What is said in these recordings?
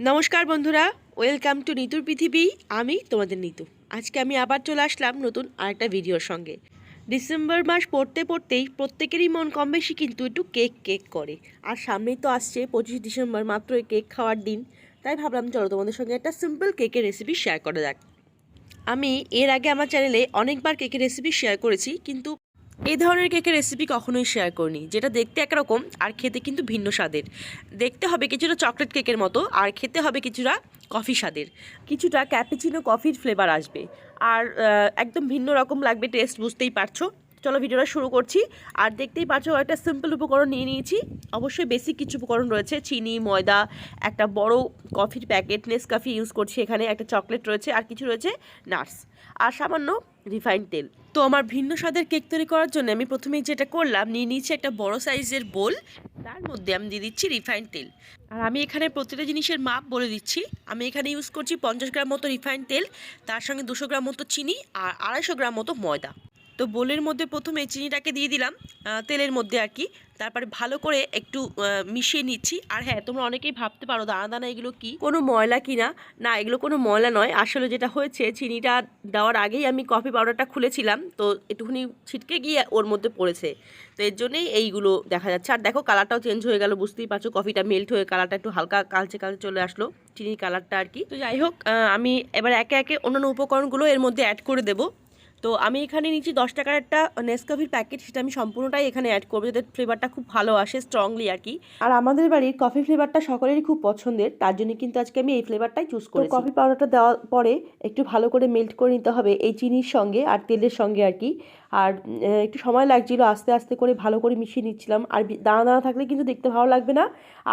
নমস্কার বন্ধুরা, welcome to নিতুর পৃথিবী, আমি তোমাদের নিতু। আজকে আমি আবার চলে আসলাম নতুন আরেকটা ভিডিওর সঙ্গে। ডিসেম্বর মাস পড়তে পড়তেই প্রত্যেকেরই মন কম বেশি কিন্তু একটু কেক কেক করে। আর সামনেই তো আসছে পঁচিশ ডিসেম্বর মাত্র কেক খাওয়ার দিন। তাই ভাবলাম, চলো তোমাদের সঙ্গে একটা সিম্পল কেকের রেসিপি শেয়ার করা যাক। আমি এর আগে আমার চ্যানেলে অনেকবার কেকের রেসিপি শেয়ার করেছি, কিন্তু এই ধরনের কেকের রেসিপি কখনোই শেয়ার করিনি, যেটা দেখতে একরকম আর খেতে কিন্তু ভিন্ন স্বাদের। দেখতে হবে কিছুটা চকলেট কেকের মতো, আর খেতে হবে কিছুটা কফি স্বাদের। কিছুটা ক্যাপিচিনো কফির ফ্লেভার আসবে। আর একদম ভিন্ন রকম লাগবে টেস্ট বুঝতেই পারছ? চলো ভিডিওটা শুরু করছি। আর দেখতেই পাচ্ছ, একটা সিম্পল উপকরণ নিয়ে নিয়েছি। অবশ্যই বেসিক কিছু উপকরণ রয়েছে, চিনি, ময়দা, একটা বড় কফির প্যাকেট নেসকাফি ইউজ করছি এখানে, একটা চকলেট রয়েছে, আর কিছু রয়েছে নাটস আর সামান্য রিফাইন্ড তেল। তো আমার ভিন্ন স্বাদের কেক তৈরি করার জন্য আমি প্রথমেই যেটা করলাম, নিয়ে নিয়েছি একটা বড় সাইজের বোল তার মধ্যে আমি দিয়ে দিচ্ছি রিফাইন্ড তেল। আর আমি এখানে প্রতিটা জিনিসের মাপ বলে দিচ্ছি। আমি এখানে ইউজ করছি পঞ্চাশ গ্রাম মতো রিফাইন্ড তেল, তার সঙ্গে দুশো গ্রাম মতো চিনি, আর আড়াইশো গ্রাম মতো ময়দা। তো বোলের মধ্যে প্রথমে চিনিটাকে দিয়ে দিলাম তেলের মধ্যে আর কি। তারপরে ভালো করে একটু মিশিয়ে নিচ্ছি। আর হ্যাঁ তোমরা অনেকেই ভাবতে পারো দানা দানা এগুলো কি? কোনো ময়লা কিনা না? এগুলো কোনো ময়লা নয়। আসলে যেটা হয়েছে, চিনিটা দেওয়ার আগেই আমি কফি পাউডারটা খুলেছিলাম। তো একটুখানি ছিটকে গিয়ে ওর মধ্যে পড়েছে। তো এর জন্যেই এইগুলো দেখা যাচ্ছে। আর দেখো, কালারটাও চেঞ্জ হয়ে গেল, বুঝতেই পারছ। কফিটা মেল্ট হয়ে কালারটা একটু হালকা কালচে কালচে চলে আসলো, চিনির কালারটা আর কি। তো যাই হোক আমি এবার একে একে অন্যান্য উপকরণগুলো এর মধ্যে অ্যাড করে দেবো। তো আমি এখানে নিচ্ছি দশ টাকার একটা নেসকাফির প্যাকেট সেটা আমি সম্পূর্ণটাই এখানে অ্যাড করব যাতে ফ্লেভারটা খুব ভালো আসে স্ট্রংলি আর কি। আর আমাদের বাড়ির কফি ফ্লেভারটা সকলেরই খুব পছন্দের তার জন্য কিন্তু আজকে আমি এই ফ্লেভারটাই চুজ করি কফি পাউডারটা দেওয়ার পরে একটু ভালো করে মেল্ট করে নিতে হবে এই চিনির সঙ্গে আর তেলের সঙ্গে আর কি। আর একটু সময় লাগছিল আস্তে আস্তে করে ভালো করে মিশিয়ে নিচ্ছিলাম। আর দানা দানা থাকলে কিন্তু দেখতে ভালো লাগবে না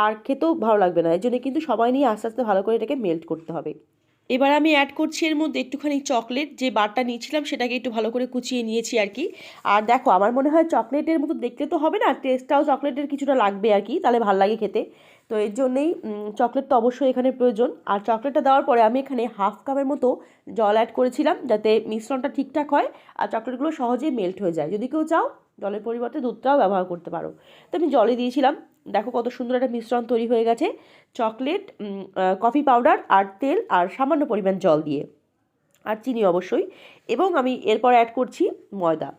আর খেতেও ভালো লাগবে না। এর জন্য কিন্তু সবাই নিয়ে আস্তে আস্তে ভালো করে এটাকে মেল্ট করতে হবে। এবার আমি অ্যাড করছি এর মধ্যে একটুখানি চকলেট যে বারটা নিয়েছিলাম সেটাকে একটু ভালো করে কুচিয়ে নিয়েছি আর কি। আর দেখো, আমার মনে হয় চকলেটের মতো দেখতে তো হবে না টেস্টটাও চকলেটের কিছুটা লাগবে আর কি, তাহলে ভালো লাগে খেতে। তো এর জন্যেই চকলেট তো অবশ্যই এখানে প্রয়োজন। আর চকলেটটা দেওয়ার পরে আমি এখানে হাফ কাপের মতো জল অ্যাড করেছিলাম, যাতে মিশ্রণটা ঠিকঠাক হয়, আর চকলেটগুলো সহজেই মেল্ট হয়ে যায়। যদি কেউ চাও জলের পরিবর্তে দুধটাও ব্যবহার করতে পারো। তো আমি জলে দিয়েছিলাম। দেখো কত সুন্দর একটা মিশ্রণ তৈরি হয়ে গেছে। চকলেট কফি পাউডার আর তেল আর সামান্য পরিমাণ জল দিয়ে। আর চিনি অবশ্যই। এবং আমি এরপর অ্যাড করছি ময়দা।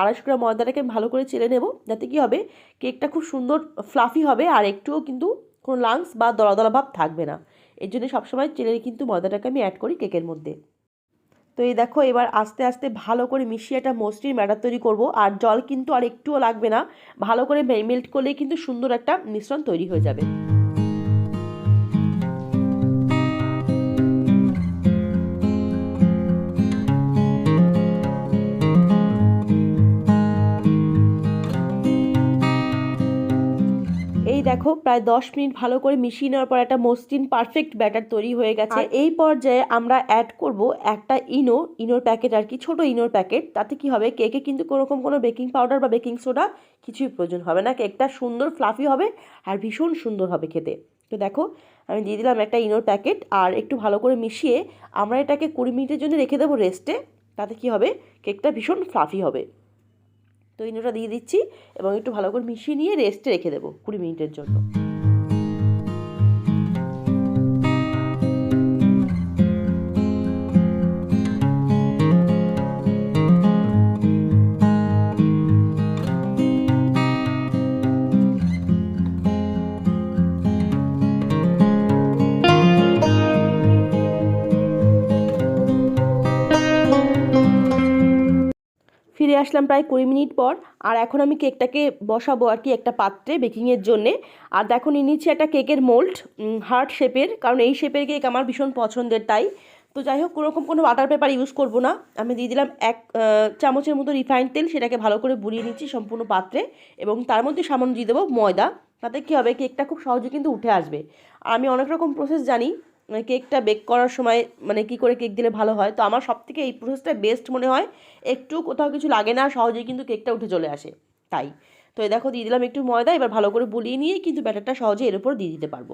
আড়াইশো গ্রাম ময়দাটাকে ভালো করে চেলে নেব। যাতে কি হবে, কেকটা খুব সুন্দর ফ্লাফি হবে আর একটুও কিন্তু কোনো লাংস বা দলা দলা ভাব থাকবে না। এর জন্য সবসময় চেলে কিন্তু ময়দাটাকে আমি অ্যাড করি কেকের মধ্যে। তো এই দেখো, এবার আস্তে আস্তে ভালো করে মিশিয়ে একটা মসৃণ ব্যাটার তৈরি করব। আর জল কিন্তু আর একটুও লাগবে না। ভালো করে মেল্ট করলেই কিন্তু সুন্দর একটা মিশ্রণ তৈরি হয়ে যাবে। দেখো প্রায় দশ মিনিট ভালো করে মিশিয়ে নেওয়ার পর একটা মসৃণ পারফেক্ট ব্যাটার তৈরি হয়ে গেছে। এই পর্যায়ে আমরা অ্যাড করব একটা ইনো ইনোর প্যাকেট আর কি ছোট ইনোর প্যাকেট তাতে কি হবে? কেকে কিন্তু কোনোরকম কোনো বেকিং পাউডার বা বেকিং সোডা কিছুই প্রয়োজন হবে না। কেকটা সুন্দর ফ্লাফি হবে আর ভীষণ সুন্দর হবে খেতে। তো দেখো আমি দিয়ে দিলাম একটা ইনোর প্যাকেট আর একটু ভালো করে মিশিয়ে আমরা এটাকে কুড়ি মিনিটের জন্য রেখে দেবো রেস্টে তাতে কি হবে? কেকটা ভীষণ ফ্লাফি হবে। তো ইনোটা দিয়ে দিচ্ছি এবং একটু ভালো করে মিশিয়ে নিয়ে রেস্টে রেখে দেবো কুড়ি মিনিটের জন্য। ফিরে আসলাম প্রায় কুড়ি মিনিট পর, আর এখন আমি কেকটাকে বসাবো আর কি একটা পাত্রে বেকিংয়ের জন্যে। আর দেখো, নিয়ে নিচ্ছি একটা কেকের মোল্ড হার্ট শেপের কারণ এই শেপের কেক আমার ভীষণ পছন্দের তাই। তো যাই হোক কোনোরকম কোনো বাটার পেপার ইউজ করব না। আমি দিয়ে দিলাম এক চামচের মতো রিফাইন্ড তেল, সেটাকে ভালো করে বুলিয়ে নিচ্ছি সম্পূর্ণ পাত্রে, এবং তার মধ্যে সামান্য দিয়ে দেবো ময়দা। তাতে কী হবে কেকটা খুব সহজে কিন্তু উঠে আসবে। আর আমি অনেক রকম প্রসেস জানি কেকটা বেক করার সময় মানে কি করে কেক দিলে ভালো হয়? তো আমার সব থেকে এই প্রসেসটা বেস্ট মনে হয়, একটু কোথাও কিছু লাগে না, সহজেই কিন্তু কেকটা উঠে চলে আসে। তাই। তো এই দেখো, দিয়ে দিলাম একটু ময়দা, এবার ভালো করে বুলিয়ে নিয়ে কিন্তু ব্যাটারটা সহজে এর উপর দিয়ে দিতে পারব।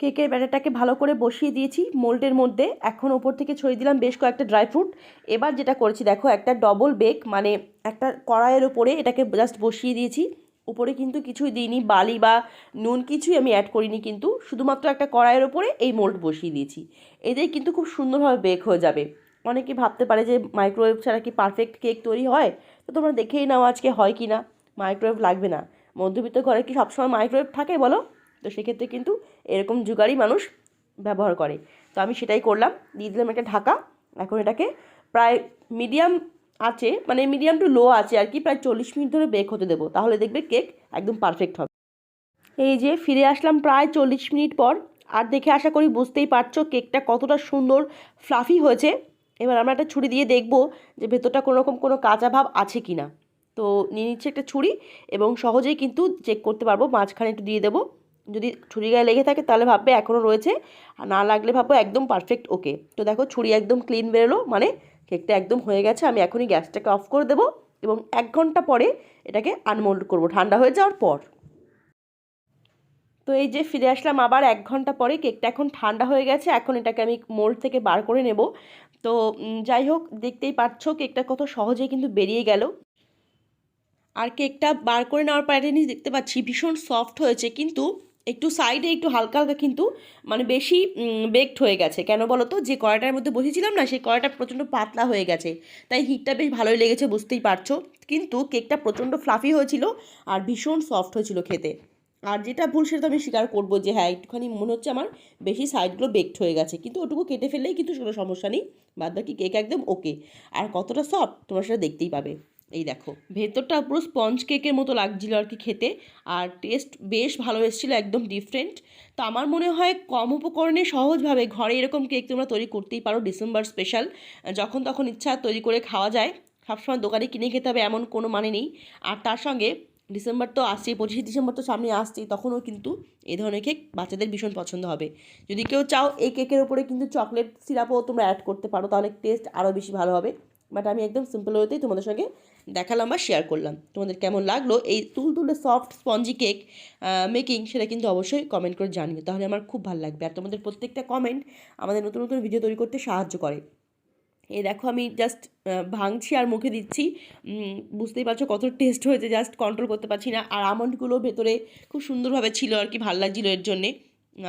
কেকের ব্যাটারটাকে ভালো করে বসিয়ে দিয়েছি মোল্ডের মধ্যে। এখন ওপর থেকে ছড়িয়ে দিলাম বেশ কয়েকটা ড্রাই ফ্রুট। এবার যেটা করেছি, দেখো, একটা ডবল বেক মানে একটা কড়াইয়ের ওপরে এটাকে জাস্ট বসিয়ে দিয়েছি। উপরে কিন্তু কিছুই দিইনি, বালি বা নুন কিছুই আমি অ্যাড করিনি কিন্তু, শুধুমাত্র একটা কড়াইয়ের ওপরে এই মোল্ড বসিয়ে দিয়েছি। এদের কিন্তু খুব সুন্দরভাবে বেক হয়ে যাবে। অনেকে ভাবতে পারে যে মাইক্রোওয়েভ ছাড়া কি পারফেক্ট কেক তৈরি হয়? তো তোমরা দেখেই নাও আজকে হয় কি না মাইক্রোওয়েভ লাগবে না। মধ্যবিত্ত ঘরে কি সবসময় মাইক্রোওয়েভ থাকে বলো? তো সেক্ষেত্রে কিন্তু এরকম জুগাড়ি মানুষ ব্যবহার করে। তো আমি সেটাই করলাম, দিয়ে দিলাম একটা ঢাকা। এখন এটাকে প্রায় মিডিয়াম আছে মানে মিডিয়াম টু লো আছে আর কি, প্রায় চল্লিশ মিনিট ধরে বেক হতে দেবো। তাহলে দেখবে কেক একদম পারফেক্ট হবে। এই যে ফিরে আসলাম প্রায় চল্লিশ মিনিট পর। আর দেখে আশা করি বুঝতেই পারছ কেকটা কতটা সুন্দর ফ্লাফি হয়েছে। এবার আমরা একটা ছুরি দিয়ে দেখব যে ভেতরটা কোনো রকম কোনো কাঁচা ভাব আছে কি না তো নিয়ে নিচ্ছে একটা ছুরি এবং সহজেই কিন্তু চেক করতে পারব। মাঝখানে একটু দিয়ে দেবো। যদি ছুরি গায়ে লেগে থাকে তাহলে ভাববে এখনও রয়েছে, আর না লাগলে ভাববো একদম পারফেক্ট ওকে তো দেখো ছুরি একদম ক্লিন বেরোলো মানে কেকটা একদম হয়ে গেছে, আমি এখনই গ্যাসটাকে অফ করে দেবো এবং এক ঘণ্টা পরে এটাকে আনমোল্ড করব, ঠান্ডা হয়ে যাওয়ার পর। তো এই যে ফিরে আসলাম আবার এক ঘণ্টা পরে কেকটা এখন ঠান্ডা হয়ে গেছে, এখন এটাকে আমি মোল্ড থেকে বার করে নেব। তো যাই হোক, দেখতেই পাচ্ছ কেকটা কত সহজেই কিন্তু বেরিয়ে গেল। আর কেকটা বার করে নেওয়ার পর একটা জিনিস দেখতে পাচ্ছি, ভীষণ সফট হয়েছে, কিন্তু একটু সাইডে একটু হালকা হালকা কিন্তু মানে বেশি বেকড হয়ে গেছে। কেন বলো তো যে কড়াটার মধ্যে বসেছিলাম না, সেই কড়াইটা প্রচণ্ড পাতলা হয়ে গেছে। তাই হিটটা বেশ ভালোই লেগেছে, বুঝতেই পারছ। কিন্তু কেকটা প্রচণ্ড ফ্লাফি হয়েছিল আর ভীষণ সফট হয়েছিল খেতে। আর যেটা ভুল সেটা আমি স্বীকার করব যে হ্যাঁ একটুখানি মনে হচ্ছে আমার বেশি সাইডগুলো বেকড হয়ে গেছে। কিন্তু ওটুকু কেটে ফেললেই কিন্তু কোনো সমস্যা নেই। বাদ বাকি কেক একদম ওকে আর কতটা সফট তোমরা সেটা দেখতেই পাবে। এই দেখো, ভেতরটা পুরো স্পঞ্জ কেকের মতো লাগছিল আর কি খেতে, আর টেস্ট বেশ ভালো এসেছিল, একদম ডিফারেন্ট তো আমার মনে হয় কম উপকরণে সহজভাবে ঘরে এরকম কেক তোমরা তৈরি করতেই পারো ডিসেম্বর স্পেশাল যখন তখন ইচ্ছা তৈরি করে খাওয়া যায়, সবসময় দোকানে কিনে খেতে হবে এমন কোনো মানে নেই। আর তার সঙ্গে ডিসেম্বর তো আসছেই, পঁচিশে ডিসেম্বর তো সামনে আসছেই, তখনও কিন্তু এই ধরনের কেক বাচ্চাদের ভীষণ পছন্দ হবে। যদি কেউ চাও এই কেকের উপরে কিন্তু চকলেট সিরাপও তোমরা অ্যাড করতে পারো, তাহলে টেস্ট আরও বেশি ভালো হবে। বাট আমি একদম সিম্পল ওয়েতেই তোমাদের সঙ্গে দেখালাম বা শেয়ার করলাম। তোমাদের কেমন লাগল? এই তুলতুলে সফট স্পঞ্জি কেক মেকিং সেটা কিন্তু অবশ্যই কমেন্ট করে জানিও। তাহলে আমার খুব ভালো লাগবে। আর তোমাদের প্রত্যেকটা কমেন্ট আমাদের নতুন নতুন ভিডিও তৈরি করতে সাহায্য করে। এই দেখো আমি জাস্ট ভাঙছি আর মুখে দিচ্ছি। বুঝতেই পারছ কত টেস্ট হয়েছে জাস্ট কন্ট্রোল করতে পারছি না। আর আমন্ডগুলো ভেতরে খুব সুন্দরভাবে ছিল আর কি, ভালো লাগছিল এর জন্যে।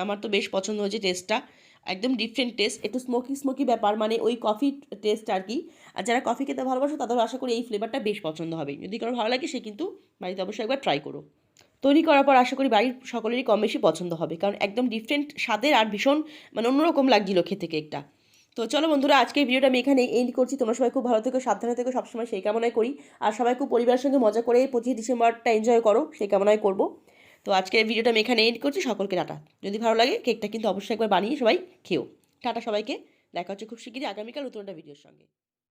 আমার তো বেশ পছন্দ হয়েছে টেস্টটা একদম ডিফারেন্ট টেস্ট একটু স্মোকি স্মোকি ব্যাপার মানে ওই কফি টেস্ট আর কি আর যারা কফি খেতে ভালোবাসো তাদের আশা করি এই ফ্লেভারটা বেশ পছন্দ হবে। যদি কারও ভালো লাগে, সে কিন্তু বাড়িতে অবশ্যই একবার ট্রাই করো। তৈরি করার পর আশা করি বাড়ির সকলেরই কম বেশি পছন্দ হবে। কারণ একদম ডিফারেন্ট স্বাদের আর ভীষণ মানে অন্যরকম লাগছিল খেতে কেকটা তো চলো বন্ধুরা, আজকের ভিডিওটা আমি এখানে এন্ড করছি। তোমরা সবাই খুব ভালো থেকো, সাবধানে থেকো, সবসময় সেই কামনাই করি। আর সবাই খুব পরিবারের সঙ্গে মজা করে পঁচিশে ডিসেম্বরটা এনজয় করো, সেই কামনাই করব। তো আজকের ভিডিওটা আমি এখানে এড করছি। সকলকে টাটা। যদি ভালো লাগে, কেকটা কিন্তু অবশ্যই একবার বানিয়ে সবাই খেও। টাটা সবাইকে। দেখা হচ্ছে খুব শিগগিরই আগামীকাল নতুন একটা ভিডিওর সঙ্গে।